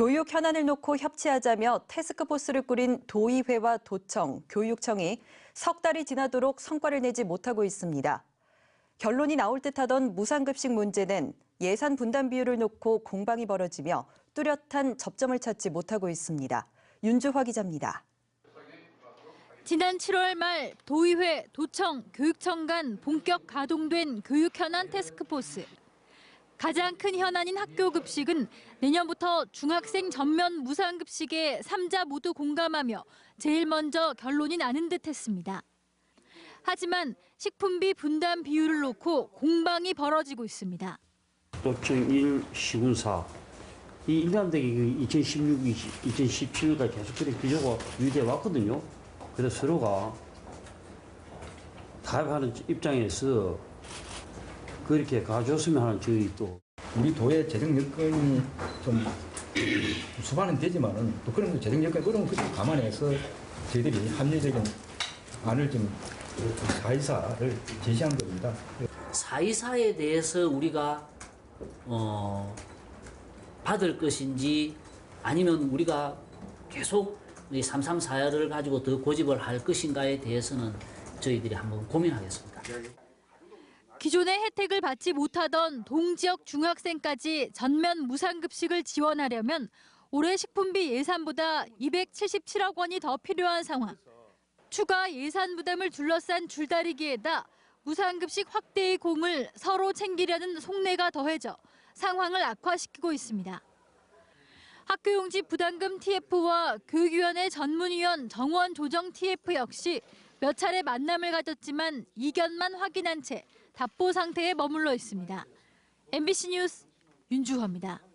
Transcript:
교육 현안을 놓고 협치하자며 태스크포스를 꾸린 도의회와 도청, 교육청이 석 달이 지나도록 성과를 내지 못하고 있습니다. 결론이 나올 듯하던 무상급식 문제는 예산 분담 비율을 놓고 공방이 벌어지며 뚜렷한 접점을 찾지 못하고 있습니다. 윤주화 기자입니다. 지난 7월 말 도의회, 도청, 교육청 간 본격 가동된 교육 현안 태스크포스. 가장 큰 현안인 학교 급식은 내년부터 중학생 전면 무상급식에 삼자 모두 공감하며 제일 먼저 결론이 나는 듯 했습니다. 하지만 식품비 분담 비율을 놓고 공방이 벌어지고 있습니다. 1, 시군사 이 일관되게 2016, 2017까지 계속 그렇게 비교가 유지해 왔거든요. 그래서 서로가 타협하는 입장에서 그렇게 가져왔으면 하는 저희 또 우리 도의 재정 여건이 좀 수반은 되지만은 또 그런 재정 여건 어려운 것을 감안해서 저희들이 합리적인 안을 좀 사이사를 제시한 겁니다. 사이사에 대해서 우리가 어, 받을 것인지 아니면 우리가 계속 이 삼삼사야를 가지고 더 고집을 할 것인가에 대해서는 저희들이 한번 고민하겠습니다. 기존의 혜택을 받지 못하던 동지역 중학생까지 전면 무상급식을 지원하려면 올해 식품비 예산보다 277억 원이 더 필요한 상황. 추가 예산 부담을 둘러싼 줄다리기에다 무상급식 확대의 공을 서로 챙기려는 속내가 더해져 상황을 악화시키고 있습니다. 학교 용지 부담금 TF와 교육위원회 전문위원 정원 조정 TF 역시 몇 차례 만남을 가졌지만 이견만 확인한 채 답보 상태에 머물러 있습니다. MBC 뉴스 윤주호입니다.